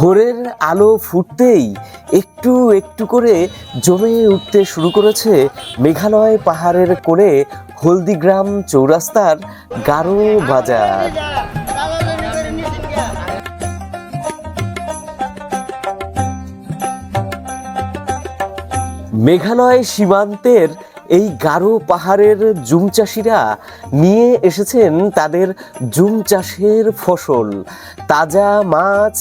ভোরের আলো ফুটতেই একটু একটু করে জমে উঠতে শুরু করেছে মেঘালয় পাহাড়ের কোণে হলদিগ্রাম চৌরাস্তার গারো বাজার। মেঘালয় সীমান্তের এই গারো পাহাড়ের জুম চাষিরা নিয়ে এসেছেন তাদের জুম চাষের ফসল, তাজা মাছ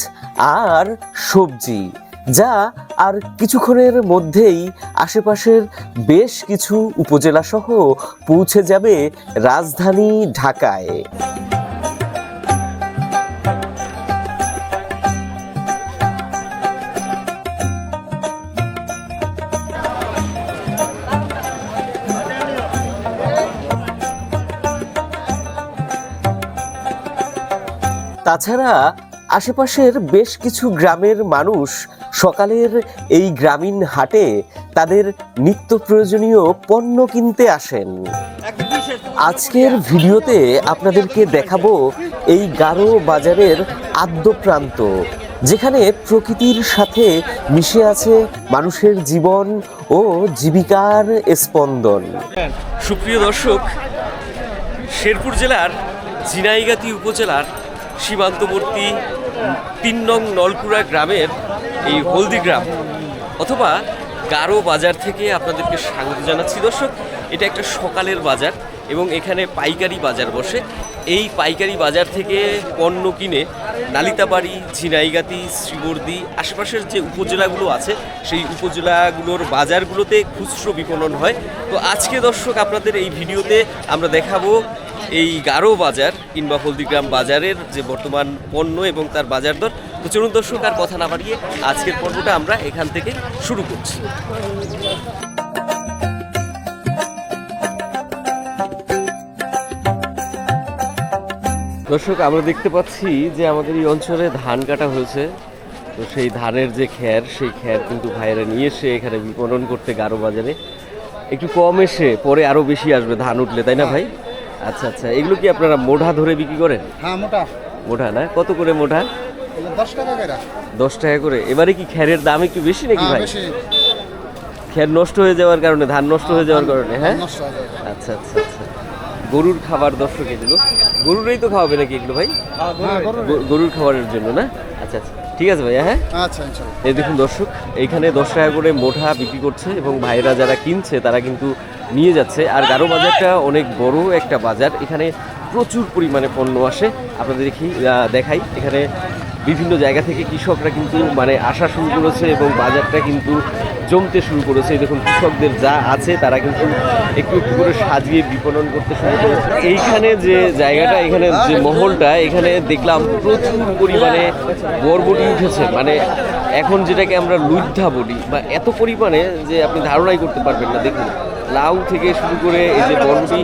আর সবজি, যা আর কিছুক্ষণের মধ্যেই আশেপাশের বেশ কিছু উপজেলাসহ পৌঁছে যাবে রাজধানী ঢাকায়। তাছাড়া আশেপাশের বেশ কিছু গ্রামের মানুষ সকালের এই গ্রামীণ হাটে তাদের নিত্য প্রয়োজনীয় পণ্য কিনতে আসেন। আজকের ভিডিওতে আপনাদেরকে দেখাবো এই গারো বাজারের আদ্য প্রান্ত, যেখানে প্রকৃতির সাথে মিশে আছে মানুষের জীবন ও জীবিকার স্পন্দন। সুপ্রিয় দর্শক, শেরপুর জেলার ঝিনাইগাতি উপজেলার সীমান্তবর্তী তিন নং নলকুড়া গ্রামের এই হলদিগ্রাম অথবা গারো বাজার থেকে আপনাদেরকে স্বাগত জানাচ্ছি। দর্শক, এটা একটা সকালের বাজার এবং এখানে পাইকারি বাজার বসে। এই পাইকারি বাজার থেকে পণ্য কিনে নালিতাবাড়ি, ঝিনাইগাতি, শ্রীবর্দি আশেপাশের যে উপজেলাগুলো আছে, সেই উপজেলাগুলোর বাজারগুলোতে খুচরো বিপণন হয়। তো আজকে দর্শক, আপনাদের এই ভিডিওতে আমরা দেখাবো এই গারো বাজার কিংবা হলদিগ্রাম বাজারের যে বর্তমান পণ্য এবং তার বাজার দর চলুন দর্শক, আর কথা না বাড়িয়ে আজকের পর্বটা আমরা এখান থেকে শুরু করছি। দর্শক, আমরা দেখতে পাচ্ছি যে আমাদের এই অঞ্চলে ধান কাটা হয়েছে। তো সেই ধানের যে খ্যার সেই খ্যার কিন্তু ভাইয়েরা নিয়ে এসে এখানে বিপণন করতে গারো বাজারে। একটু কম এসে পরে আরও বেশি আসবে ধান উঠলে, তাই না ভাই? আচ্ছা আচ্ছা। এগুলো কি আপনারা মোঢা ধরে বিক্রি করেন? হ্যাঁ মোটা। মোঢা না? কত করে এগুলো দশ টাকা করে। দশ টাকা করে। এবারে কি খ্যারের দাম একটু বেশি নাকি হ্যাঁ ভাই? বেশি। খ্যার নষ্ট হয়ে যাওয়ার কারণে ধান নষ্ট হয়ে যাওয়ার কারণে হ্যাঁ? নষ্ট হয়ে আচ্ছা আচ্ছা আচ্ছা। গরুর খাবার দর্শক এগুলো গরুরই তো খাওয়াবে নাকি এগুলো ভাই? হ্যাঁ গরুর খাবারের জন্য না? আচ্ছা আচ্ছা। ঠিক আছে ভাইয়া হ্যাঁ? আচ্ছা এই দেখুন দর্শক এইখানে দশ টাকা করে মোঠা বিক্রি করছে এবং ভাইরা যারা কিনছে তারা কিন্তু নিয়ে যাচ্ছে। আর গারো বাজারটা অনেক বড় একটা বাজার। এখানে প্রচুর পরিমাণে পণ্য আসে। আপনাদের দেখি দেখাই। এখানে বিভিন্ন জায়গা থেকে কৃষকরা কিন্তু মানে আসা শুরু করেছে এবং বাজারটা কিন্তু জমতে শুরু করেছে। দেখুন, কৃষকদের যা আছে, তারা কিন্তু একটু একটু করে সাজিয়ে বিপণন করতে শুরু করেছে। এইখানে যে জায়গাটা, এখানে যে মহলটা, এখানে দেখলাম প্রচুর পরিমাণে বরবটি উঠেছে। মানে এখন যেটাকে আমরা লুদ্ধা বলি, বা এত পরিমাণে যে আপনি ধারণাই করতে পারবেন না। দেখুন লাউ থেকে শুরু করে এই যে বরবটি,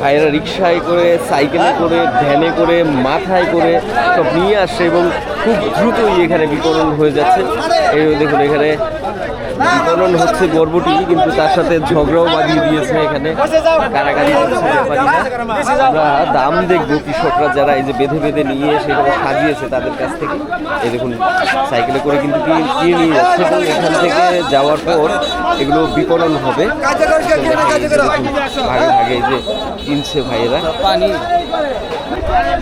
ভাইয়েরা রিক্সায় করে, সাইকেলে করে, ভ্যানে করে, মাথায় করে সব নিয়ে আসছে এবং খুব দ্রুতই এখানে বিতরণ হয়ে যাচ্ছে। এই দেখুন এখানে বিপণন হচ্ছে বরবটি কিন্তু তার সাথে ঝগড়াও বাঁধিয়ে দিয়েছে এখানে। কারাগারি আমরা দাম দেখব কৃষকরা যারা এই যে বেঁধে বেঁধে নিয়ে সেখানে সাজিয়েছে তাদের কাছ থেকে। এই দেখুন সাইকেলে করে কিন্তু কি কিনে নিয়ে যাচ্ছে? এবং এখান থেকে যাওয়ার পর এগুলো বিপণন হবে। ভাগে ভাগে এই যে কিনছে ভাইয়েরা। পানি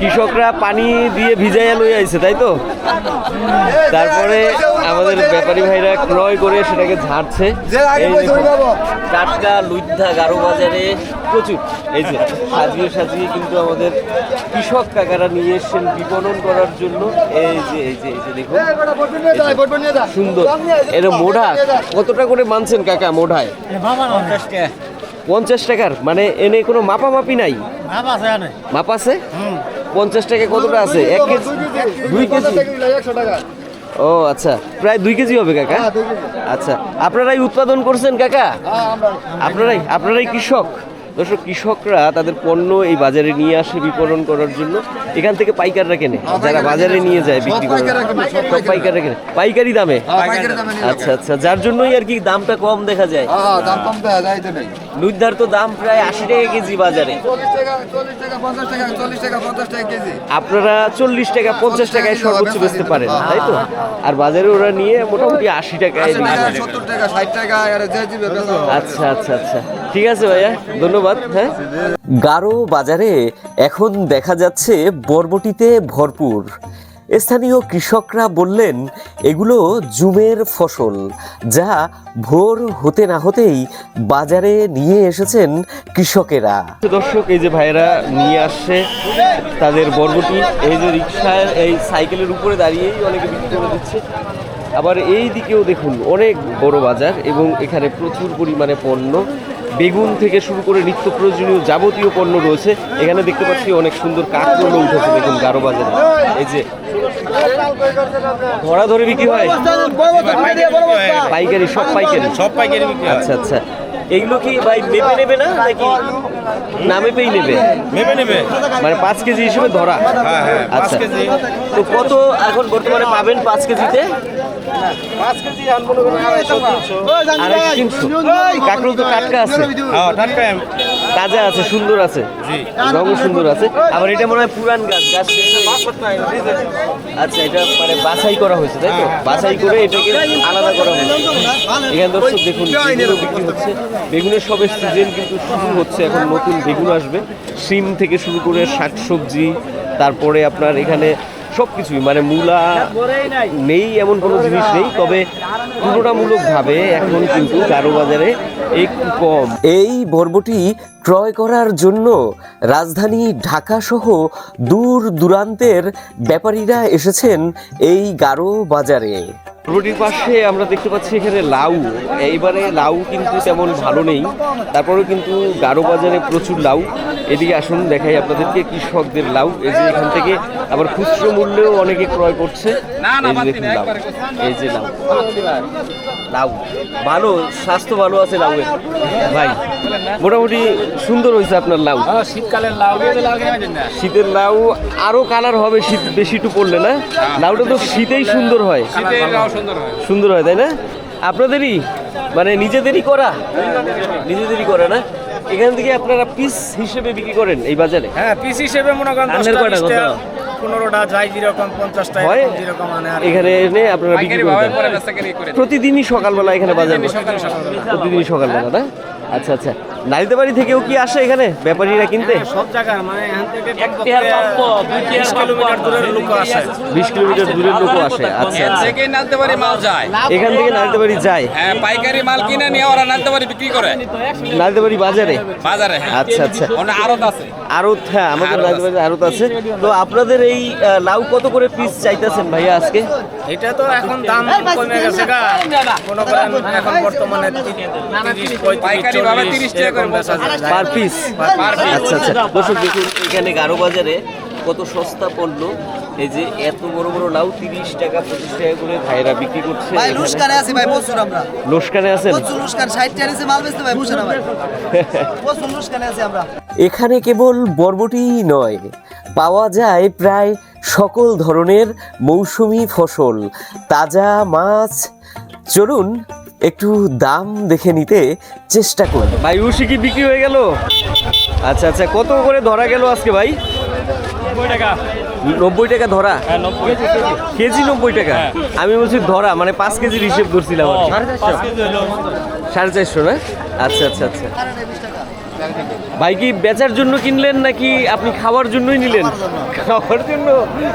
কৃষকরা পানি দিয়ে ভিজাইয়া লই আইছে তাই তো? তারপরে আমাদের ব্যাপারী ভাইরা ক্রয় করে সেটাকে ঝাড়ছে। টাটকা লুদ্ধা গারো বাজারে প্রচুর। এই যে সাজিয়ে সাজিয়ে কিন্তু আমাদের কৃষক কাকারা নিয়ে এসছেন বিপণন করার জন্য। এই যে এই যে এই যে দেখুন সুন্দর। এটা মোঢা? কতটা করে মানছেন কাকা মোঢায়? পঞ্চাশ টাকার? মানে এনে কোনো মাপামাপি নাই? মাপ আছে পঞ্চাশ টাকা কতটা আছে? এক কেজি? দুই কেজি একশো টাকা। ও আচ্ছা। প্রায় দুই কেজি হবে কাকা? আচ্ছা। আপনারাই উৎপাদন করছেন কাকা? হ্যাঁ আপনারাই আপনারাই কৃষক? দর্শক কৃষকরা তাদের পণ্য এই বাজারে নিয়ে আসে বিপণন করার জন্য। এখান থেকে পাইকাররা কেনে? যারা বাজারে নিয়ে যায় বিক্রি করে। সব পাইকাররা কেনে। পাইকারি দামে? হ্যাঁ, দামে আচ্ছা আচ্ছা যার জন্যই আর কি দামটা কম দেখা যায়। হ্যাঁ দাম কম দেওয়া যায় তো তো দাম প্রায় আশি টাকা কেজি বাজারে। আপনারা চল্লিশ টাকা পঞ্চাশ টাকায় সর্বোচ্চ বেচতে পারেন তাই তো? আর বাজারে ওরা নিয়ে মোটামুটি আশি টাকায় আচ্ছা আচ্ছা আচ্ছা। ঠিক আছে ভাইয়া ধন্যবাদ। হ্যাঁ? গারো বাজারে এখন দেখা যাচ্ছে বরবটিতে ভরপুর। স্থানীয় কৃষকরা বললেন, এগুলো জুমের ফসল, যা ভোর হতে না হতেই বাজারে নিয়ে এসেছেন কৃষকেরা। দর্শক, এই যে ভাইয়েরা নিয়ে আসছে তাদের বরবটি, এই যে রিক্সায় এই সাইকেলের উপরে দাঁড়িয়েই অনেকে বিক্রি করে দিচ্ছে। আবার এই দিকেও দেখুন, অনেক বড় বাজার এবং এখানে প্রচুর পরিমাণে পণ্য। বেগুন থেকে শুরু করে নিত্য প্রয়োজনীয় যাবতীয় পণ্য রয়েছে। এখানে দেখতে পাচ্ছি অনেক সুন্দর কাকগুলো উঠেছে দেখুন গারো বাজারে। এই যে ধরা ধরে বিক্রি হয়? পাইকারি সব পাইকারি? সব পাইকারি আচ্ছা আচ্ছা। এগুলো কি ভাই মেপে নেবে না নাকি না মেপেই নেবে? মেপে নেবে। মানে পাঁচ কেজি হিসেবে ধরা। হ্যাঁ হ্যাঁ আচ্ছা। কেজি। তো কত এখন বর্তমানে পাবেন পাঁচ কেজিতে? কাঁকরোল তো টাটকা আছে। হ্যাঁ তাজা আছে। সুন্দর আছে। জি। সুন্দর আছে। আবার এটা মনে হয় পুরান গাছ গাছ হয়ে। আচ্ছা এটা মানে বাছাই করা হয়েছে তাই তো? বাছাই করে এটাকে আলাদা করা হয়েছে। এখানে দর্শক দেখুন বিক্রি হচ্ছে। বেগুনের সবের সিজন কিন্তু শুরু হচ্ছে এখন নতুন বেগুন আসবে। শিম থেকে শুরু করে শাকসবজি, তারপরে আপনার এখানে সব কিছুই মানে মূলা নেই, এমন কোনো জিনিস নেই, তবে তুলনামূলকভাবে এখন কিন্তু গারো বাজারে একটু কম। এই বর্বটি ক্রয় করার জন্য রাজধানী ঢাকা সহ দূর দূরান্তের ব্যাপারীরা এসেছেন এই গারো বাজারে। রোটির পাশে আমরা দেখতে পাচ্ছি এখানে লাউ। এইবারে লাউ কিন্তু তেমন ভালো নেই। তারপরেও কিন্তু গারো বাজারে প্রচুর লাউ। এদিকে আসুন দেখাই আপনাদেরকে কৃষকদের লাউ। এই যে এখান থেকে আবার খুচরো মূল্যেও অনেকে ক্রয় করছে। এই যে দেখুন লাউ। এই যে লাউ। লাউ। ভালো স্বাস্থ্য ভালো আছে লাউয়ের। ভাই মোটামুটি সুন্দর হয়েছে আপনার লাউ। শীতকালের লাউ। শীতের লাউ আরও কালার হবে শীত বেশি একটু পড়লে না? লাউটা তো শীতেই সুন্দর হয়। সুন্দর হয়। তাই না? আপনাদেরই? মানে নিজেদেরই করা? নিজেদেরই করা না? এখান থেকে আপনারা পিস হিসেবে বিক্রি করেন এই বাজারে? হ্যাঁ পিস হিসেবে মনে করেন কত? পনেরোটা যাই যেরকম পঞ্চাশটা হয় যেরকম এখানে এনে আপনারা বিক্রি করেন প্রতিদিনই সকালবেলা এখানে বাজার প্রতিদিনই সকালবেলা না? আচ্ছা আচ্ছা। নারিতে বাড়ি থেকেও কি আসে এখানে ব্যাপারীরা কিনতে? সব জায়গায়। মানে এখান থেকে বিশ কিলোমিটার দূরের লোক আসে। বিশ কিলোমিটার দূরের লোকও আসে আচ্ছা। আচ্ছা। থেকেই নালতে মাল যায়। এখান থেকে নারিতে বাড়ি যায়। হ্যাঁ পাইকারি মাল কিনে নিয়ে ওরা নালতে পারি বিক্রি করে। নারিতে বাড়ি বাজারে? বাজারে হ্যাঁ। আচ্ছা আচ্ছা। ওখানে আড়ত আছে। আরত হ্যাঁ আমাদের আড়ত রাজবাড়িতে আরত আছে। তো আপনাদের এই লাউ কত করে পিস চাইতেছেন ভাইয়া আজকে? এটা তো এখন দাম কমে গেছে গা। এখন বর্তমানে তিরিশ পাইকারি ভাবে 30 টাকা করে পার পিস আচ্ছা আচ্ছা। দর্শক দেখুন এখানে গারো বাজারে কত সস্তা পণ্য। এই যে এত বড় বড় লাউ তিরিশ টাকা পঁচিশ টাকা করে ভাইরা বিক্রি করছে। ভাই এখানে। লুস্কানে আছি ভাই প্রচুর আমরা। লোসকানে আছেন? প্রচুর লুস্কান ষাট টাকা নিচে মাল বেচতে ভাই বুঝে না ভাই? প্রচুর লুস্কানে আছি আমরা। এখানে কেবল বরবটি নয় পাওয়া যায় প্রায় সকল ধরনের মৌসুমি ফসল। তাজা মাছ চলুন একটু দাম দেখে নিতে চেষ্টা করি ভাই উশি কি বিক্রি হয়ে গেল? আচ্ছা আচ্ছা কত করে ধরা গেল আজকে ভাই? নব্বই টাকা। ধরা? কেজি নব্বই টাকা? আমি বলছি ধরা মানে পাঁচ কেজির হিসেব করছিলাম সাড়ে চারশো না? আচ্ছা আচ্ছা আচ্ছা। ভাই কি বেচার জন্য কিনলেন নাকি আপনি খাওয়ার জন্যই নিলেন? খাওয়ার জন্য।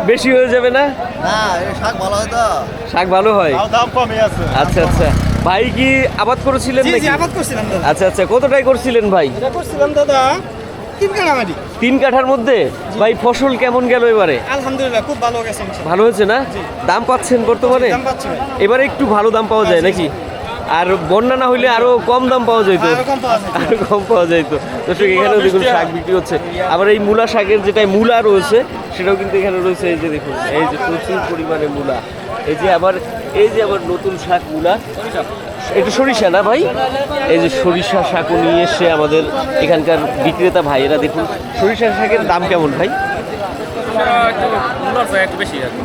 বেশি হয়ে যাবে না? না শাক ভালো হয় তো। শাক ভালো হয়? দাম কমে আছে। আচ্ছা আচ্ছা। ভাই কি আবাদ করেছিলেন নাকি? আবাদ করছিলাম দাদা। আচ্ছা আচ্ছা। কতটাই করছিলেন ভাই? এটা করছিলাম দাদা তিন কানামারি তিন কাঠার মধ্যে? ভাই ফসল কেমন গেল এবারে? আলহামদুলিল্লাহ খুব ভালো গেছে ভালো হয়েছে না? দাম পাচ্ছেন বর্তমানে? দাম পাচ্ছি এবারে একটু ভালো দাম পাওয়া যায় নাকি? আর বন্যা না হইলে আরও কম দাম পাওয়া যেত আরও কম পাওয়া যাইতো। দর্শক এখানেও দেখুন শাক বিক্রি হচ্ছে। আবার এই মূলা শাকের যেটা মূলা রয়েছে সেটাও কিন্তু এখানে রয়েছে। এই যে দেখুন এই যে প্রচুর পরিমাণে মূলা। এই যে আবার এই যে আবার নতুন শাক মূলা। এটা সরিষা না ভাই? এই যে সরিষা শাকও নিয়ে এসে আমাদের এখানকার বিক্রেতা ভাইয়েরা। দেখুন সরিষা শাকের দাম কেমন ভাই?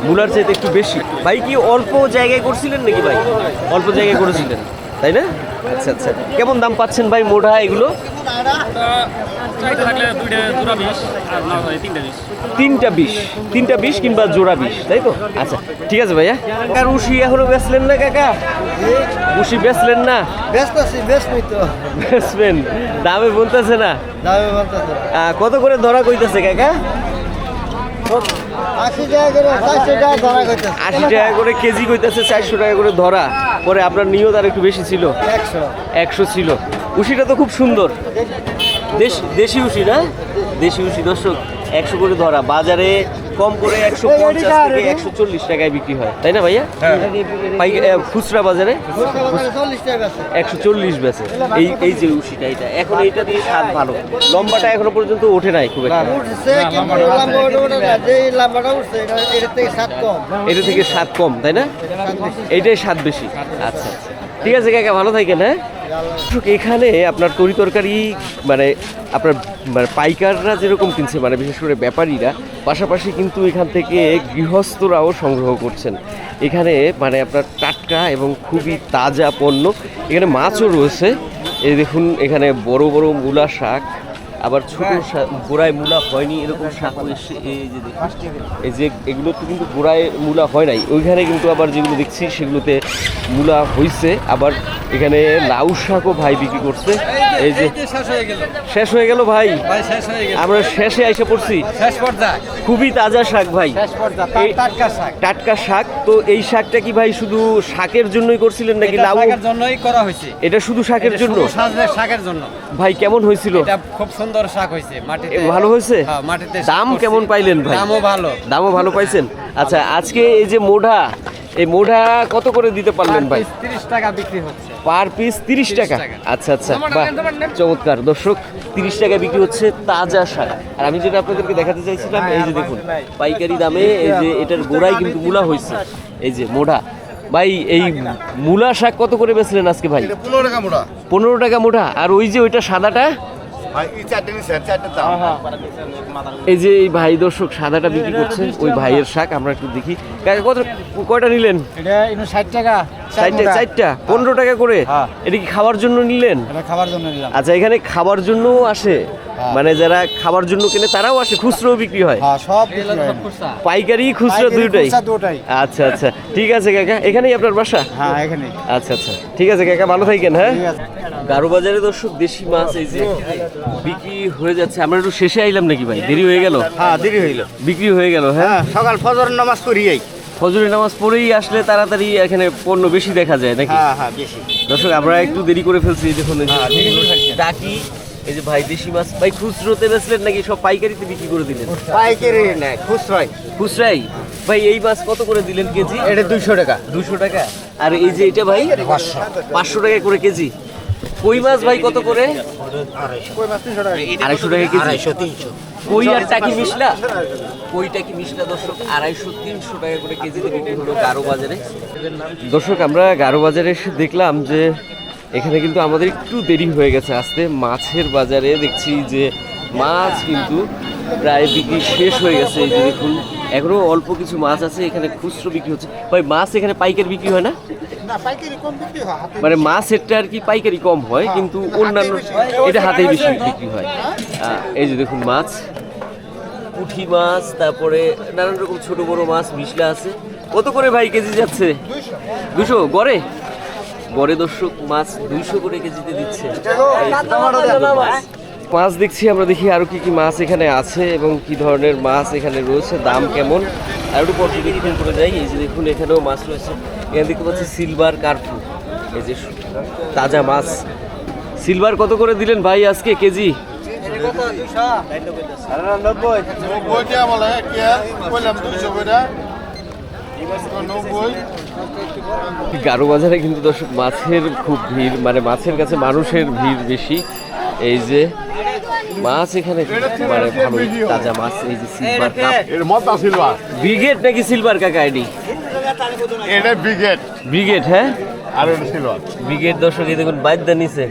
মূলার চাইতে একটু বেশি। ভাই কি অল্প জায়গায় করছিলেন নাকি ভাই? অল্প জায়গায় করেছিলেন তাই না? আচ্ছা আচ্ছা। কেমন দাম পাচ্ছেন ভাই মোটা এগুলো? তিনটা বিশ। তিনটা বিশ। কিংবা জোড়া বিশ তাই তো? আচ্ছা ঠিক আছে ভাইয়া। কাকার উশি এখনও বেচলেন না কাকা? উশি বেচলেন না? বেচবেন। দামে বলতেছে না? দামে বলতেছে। কত করে ধরা কইতেছে কাকা? আশি টাকা করে কেজি কইতেছে চারশো টাকা করে ধরা। পরে আপনার নিয়ত আর একটু বেশি ছিল? একশো। একশো ছিল। উশিটা তো খুব সুন্দর। দেশ দেশি উশি না? দেশি উশি দর্শক একশো করে ধরা। বাজারে কম করে একশো পঞ্চাশ থেকে একশো চল্লিশ টাকায় বিক্রি হয় তাই না ভাইয়া? পাই খুচরা বাজারে? একশো চল্লিশ বেচে। এই এই যে উশিটা এটা। এখন এইটা দিয়ে স্বাদ ভালো। লম্বাটা এখনও পর্যন্ত ওঠে নাই খুব একটা। এটা থেকে স্বাদ কম। তাই না? এইটাই স্বাদ বেশি। আচ্ছা আচ্ছা। ঠিক আছে, কাকা, ভালো থাকেন হ্যাঁ? এখানে আপনার তরি তরকারি মানে আপনার মানে পাইকাররা যেরকম কিনছে মানে বিশেষ করে ব্যাপারীরা, পাশাপাশি কিন্তু এখান থেকে গৃহস্থরাও সংগ্রহ করছেন। এখানে মানে আপনার টাটকা এবং খুবই তাজা পণ্য। এখানে মাছও রয়েছে। এই দেখুন, এখানে বড় বড় মূলা শাক আবার ছোট গোড়ায় মূলা হয়নি এরকম শাকও এসে এই যে এই যে এগুলোতে কিন্তু গোড়ায় মূলা হয় নাই। ওইখানে কিন্তু আবার যেগুলো দেখছি সেগুলোতে মূলা হয়েছে আবার এখানে লাউ শাকও ভাই বিক্রি করছে। এই যে শেষ হয়ে গেল। ভাই? আমরা শেষে এসে পড়ছি। খুবই তাজা শাক ভাই। টাটকা শাক। তো এই শাকটা কি ভাই শুধু শাকের জন্যই করছিলেন নাকি লাউ? জন্যই করা হয়েছে। এটা শুধু শাকের জন্য? শাকের জন্য। ভাই কেমন হয়েছিল? খুব সুন্দর শাক হয়েছে মাটিতে। ভালো হয়েছে? হ্যাঁ, মাটিতে দাম কেমন পাইলেন ভাই? দামও ভালো। দামও ভালো পাইছেন? আচ্ছা আজকে এই যে মোঢা এই মোঢা কত করে দিতে পারলেন ভাই? তিরিশ টাকা বিক্রি হচ্ছে। পার পিস তিরিশ 30 টাকা। আচ্ছা আচ্ছা বাহ চমৎকার। দর্শক তিরিশ টাকা বিক্রি হচ্ছে তাজা শাক। আর আমি যেটা আপনাদেরকে দেখাতে চাইছিলাম এই যে দেখুন পাইকারি দামে এই যে এটার গোড়াই কিন্তু মূলা হয়েছে এই যে মোঢা ভাই এই মূলা শাক কত করে বেচলেন আজকে ভাই? পনেরো টাকা মোটা। পনেরো টাকা মোটা। আর ওই যে ওইটা সাদাটা এই যে এই ভাই দর্শক সাদাটা বিক্রি করছে ওই ভাইয়ের শাক আমরা একটু দেখি। কাকা কত কয়টা নিলেন? এটা ষাট টাকা চারটা পনেরো টাকা করে? হ্যাঁ। এটা কি খাওয়ার জন্য নিলেন? এটা খাবার জন্য নিলাম। আচ্ছা এখানে খাবার জন্যও আসে। মানে যারা খাবার জন্য কেনে তারাও আসে খুচরো বিক্রি হয়। হ্যাঁ সব পাইকারি খুচরো দুইটাই। আচ্ছা আচ্ছা। ঠিক আছে কাকা এখানেই আপনার বাসা? হ্যাঁ এখানে আচ্ছা আচ্ছা। ঠিক আছে কাকা ভালো থাকেন হ্যাঁ? গারো বাজারে দর্শক দেশি মাছ এই যে বিক্রি হয়ে যাচ্ছে। আমরা একটু শেষে আইলাম নাকি ভাই? দেরি হয়ে গেল? হ্যাঁ দেরি হইল। বিক্রি হয়ে গেল হ্যাঁ? সকাল ফজর নামাজ করিয়াই ফজরের নামাজ পড়েই আসলে তাড়াতাড়ি এখানে পণ্য বেশি দেখা যায় নাকি? হ্যাঁ হ্যাঁ বেশি। দর্শক আমরা একটু দেরি করে ফেলছি দেখুন ডাকি এই যে ভাই দেশি মাছ ভাই খুচরোতে বেচলেন নাকি সব পাইকারিতে বিক্রি করে দিলেন? পাইকারি নেয় খুচরাই। খুচরাই? ভাই এই মাছ কত করে দিলেন কেজি? এটা দুইশো টাকা। দুশো টাকা। আর এই যে এটা ভাই পাঁচশো। টাকা করে কেজি। কই মাছ ভাই কত করে? আড়াইশো টাকা কেজি। আড়াইশো তিনশো। কই আর টাকি মিশলা কইটা কি মিশলা দর্শক? আড়াইশো তিনশো টাকা করে কেজিতে বিক্রি হলো গারো বাজারে। দর্শক আমরা গারো বাজারে এসে দেখলাম যে এখানে কিন্তু আমাদের একটু দেরি হয়ে গেছে আসতে। মাছের বাজারে দেখছি যে মাছ কিন্তু প্রায় বিক্রি শেষ হয়ে গেছে। এই যে দেখুন এখনও অল্প কিছু মাছ আছে এখানে খুচরো বিক্রি হচ্ছে। ভাই মাছ এখানে পাইকারি বিক্রি হয় না? না পাইকারি কম বিক্রি হয় হাতে মানে মাছেরটা আর কি পাইকারি কম হয় কিন্তু অন্যান্য এটা হাতেই বেশি বিক্রি হয়। এই যে দেখুন মাছ পুঁটি মাছ তারপরে নানান রকম ছোট বড় মাছ মিশলা আছে। কত করে ভাই কেজি যাচ্ছে? দুশো? গড়ে? গড়ে দর্শক মাছ দুইশো করে কেজিতে দিচ্ছে মাছ দেখছি আমরা দেখি আরও কি কি মাছ এখানে আছে এবং কি ধরনের মাছ এখানে রয়েছে দাম কেমন আর একটু পর্যবেক্ষণ করে যাই এই যে দেখুন এখানেও মাছ রয়েছে এখানে দেখতে পাচ্ছি সিলভার কার্পু এই যে তাজা মাছ সিলভার কত করে দিলেন ভাই আজকে কেজি নব্বই গারো বাজারে কিন্তু দর্শক মাছের খুব ভিড় মানে মাছের কাছে মানুষের ভিড় বেশি। এই যে মাছ এখানে মানে ভালো তাজা মাছ এই যে সিলভার কাপ এর মত সিলভার ব্রিগেড নাকি সিলভার কাকা আইডি এটা ব্রিগেড ব্রিগেড হ্যাঁ? আর এটা সিলভার ব্রিগেড দর্শক এই দেখুন বাদ্যা নিচে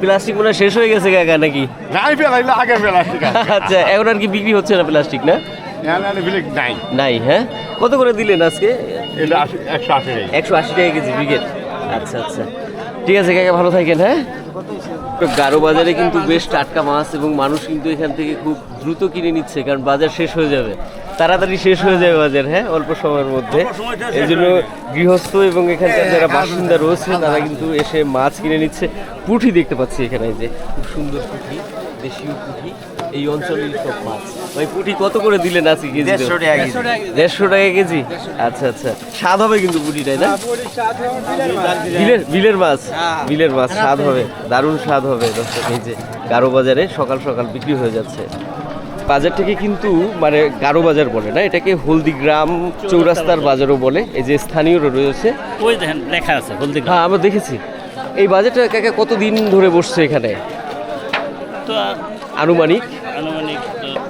প্লাস্টিক মনে শেষ হয়ে গেছে কাকা নাকি? নাই ফেলাইলে আগে ঠিক আচ্ছা এখন আর কি বিক্রি হচ্ছে না প্লাস্টিক না? নাই। নাই হ্যাঁ? কত করে দিলেন আজকে? এটা একশো আশি টাকা। একশো আশি টাকা কেজি আচ্ছা আচ্ছা। ঠিক আছে কাকা ভালো থাকেন হ্যাঁ? গারো বাজারে কিন্তু বেশ টাটকা মাছ এবং মানুষ কিন্তু এখান থেকে খুব দ্রুত কিনে নিচ্ছে কারণ বাজার শেষ হয়ে যাবে। তাড়াতাড়ি শেষ হয়ে যাবে বাজার হ্যাঁ? অল্প সময়ের মধ্যে। এই জন্য গৃহস্থ এবং এখানকার যারা বাসিন্দা রয়েছে তারা কিন্তু এসে মাছ কিনে নিচ্ছে। পুঁটি দেখতে পাচ্ছি এখানে যে খুব সুন্দর পুঁটি দেশীয় পুঁটি এই অঞ্চলের সব মাছ। ভাই পুঁটি কত করে দিলেন আজকে কেজি দেড়শো টাকা কেজি। দেড়শো টাকা কেজি? আচ্ছা আচ্ছা। স্বাদ হবে কিন্তু পুঁটিটাই না? বিলের বিলের মাছ? বিলের মাছ স্বাদ হবে। দারুণ স্বাদ হবে। দর্শক এই যে গারো বাজারে সকাল সকাল বিক্রি হয়ে যাচ্ছে। বাজারটাকে কিন্তু মানে গারো বাজার বলে না? এটাকে হলদিগ্রাম চৌরাস্তার বাজারও বলে। এই যে স্থানীয় রয়েছে। ওই দেখেন লেখা আছে হলদি হ্যাঁ আমরা দেখেছি। এই বাজারটা কাকা কতদিন ধরে বসছে এখানে? তো আনুমানিক?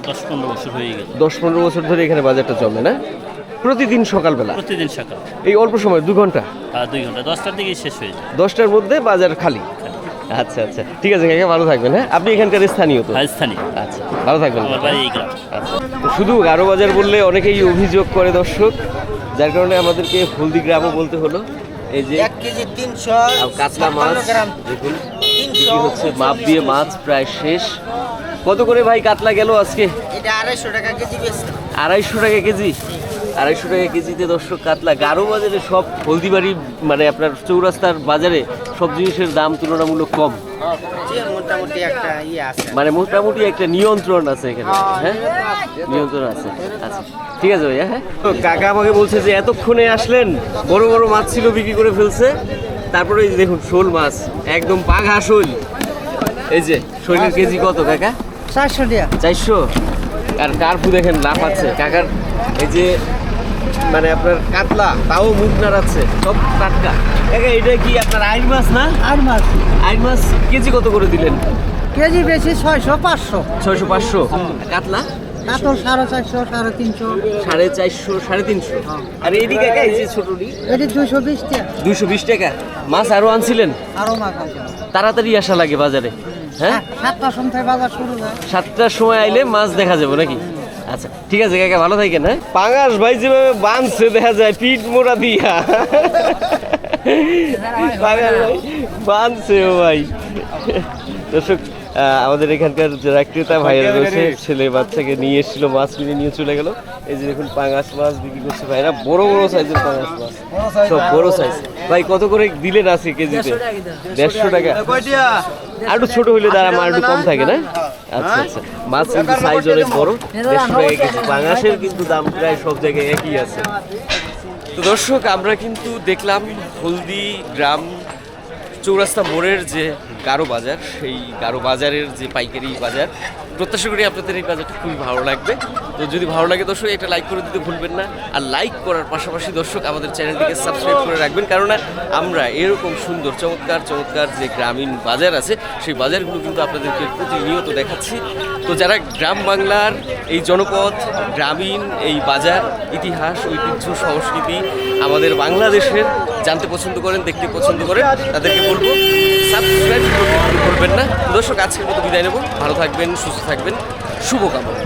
দশ পনেরো বছর হয়ে গেল। দশ পনেরো বছর ধরে এখানে বাজারটা চলে না? প্রতিদিন সকালবেলা? প্রতিদিন সকাল। এই অল্প সময় দু ঘণ্টা? দুই ঘণ্টা। দশটার দিকেই শেষ হয়ে যায়। দশটার মধ্যে বাজার খালি? আচ্ছা আচ্ছা। ঠিক আছে কাকা ভালো থাকবেন হ্যাঁ? আপনি এখানকার স্থানীয় তো? রাজস্থানী আচ্ছা ভালো থাকবেন। আমার বাড়ি এই গ্রাম। আচ্ছা। তো শুধু গারো বাজার বললে অনেকেই অভিযোগ করে দর্শক যার কারণে আমাদেরকে হলদি গ্রামও বলতে হলো। এই যে এক কেজি তিনশো কাতলা মাছ দেখুন হচ্ছে মাপ দিয়ে মাছ প্রায় শেষ। কত করে ভাই কাতলা গেল আজকে? এটা আড়াইশো টাকা কেজি আড়াইশো টাকা কেজি? আড়াইশো টাকা কেজিতে দর্শক কাতলা গারো বাজারে সব হলদিবাড়ি মানে আপনার চৌরাস্তার বাজারে সব জিনিসের দাম তুলনামূলক কম। মোটামুটি একটা ইয়ে মানে মোটামুটি একটা নিয়ন্ত্রণ আছে এখানে। হ্যাঁ নিয়ন্ত্রণ আছে। আচ্ছা ঠিক আছে ভাইয়া হ্যাঁ? তো কাকা আমাকে বলছে যে এতক্ষণে আসলেন বড় বড় মাছ ছিল বিক্রি করে ফেলছে। তারপরে এই দেখুন শোল মাছ একদম পাঘা শোল। এই যে শৈলের কেজি কত কাকা? চারশো টাকা চারশো? আর কার্পু দেখেন লাফ আছে। কাকার এই যে মানে আপনার কাতলা তাও মুখ নাড়াচ্ছে সব টাটকা। কাকা এটা কি আপনার আইন মাছ না? আর মাছ। আইন মাছ কেজি কত করে দিলেন? কেজি বেশি ছয়শো পাঁচশো। ছয়শো পাঁচশো? কাতলা? কাতল সাড়ে চারশো সাড়ে তিনশো। সাড়ে চারশো সাড়ে তিনশো? আর এইদিকে একা এই যে এটি দুশো বিশ টাকা। বিশ টাকা। মাছ আরও আনছিলেন? আরও মাছ তাড়াতাড়ি আসা লাগে বাজারে। হ্যাঁ? সাতটার সময় বাজার শুরু হয়। সাতটার সময় আইলে মাছ দেখা যাবে নাকি? আচ্ছা ঠিক আছে কাকা ভালো থাকেন হ্যাঁ? পাঙাশ ভাই যেভাবে বাঁধছে দেখা যায় পিঠ মোড়া দিয়া। ভাই বাঁধছে ও ভাই। দর্শক আমাদের এখানকার যারা ক্রেতা ভাইরা রয়েছে ছেলে বাচ্চাকে নিয়ে এসেছিল মাছ কিনে নিয়ে চলে গেল। এই যে দেখুন পাঙাশ মাছ বিক্রি করছে ভাইরা বড় বড় সাইজের পাঙাশ মাছ। সব বড় সাইজ ভাই কত করে দিলেন আছে কেজিতে? দেড়শো টাকা আর একটু ছোট হইলে তার আমার একটু কম থাকে না? আচ্ছা আচ্ছা। মাছ কিন্তু সাইজ অনেক বড় দেড়শো টাকা কেজি। পাঙাশের কিন্তু দাম প্রায় সব জায়গায় একই আছে। তো দর্শক আমরা কিন্তু দেখলাম হলদি গ্রাম চৌরাস্তা মোড়ের যে গারো বাজার সেই গারো বাজারের যে পাইকারি বাজার। প্রত্যাশা করি আপনাদের এই বাজারটা খুবই ভালো লাগবে। তো যদি ভালো লাগে দর্শক, একটা লাইক করে দিতে ভুলবেন না। আর লাইক করার পাশাপাশি দর্শক, আমাদের চ্যানেলটিকে সাবস্ক্রাইব করে রাখবেন। কারণ আমরা এরকম সুন্দর, চমৎকার চমৎকার যে গ্রামীণ বাজার আছে, সেই বাজারগুলো কিন্তু আপনাদেরকে প্রতিনিয়ত দেখাচ্ছি। তো যারা গ্রাম বাংলার এই জনপদ, গ্রামীণ এই বাজার, ইতিহাস, ঐতিহ্য, সংস্কৃতি, আমাদের বাংলাদেশের জানতে পছন্দ করেন, দেখতে পছন্দ করেন, তাদেরকে বলব সাবস্ক্রাইব করবেন না। দর্শক, আজকের মতো বিদায় নেব। ভালো থাকবেন, সুস্থ থাকবেন। শুভকামনা।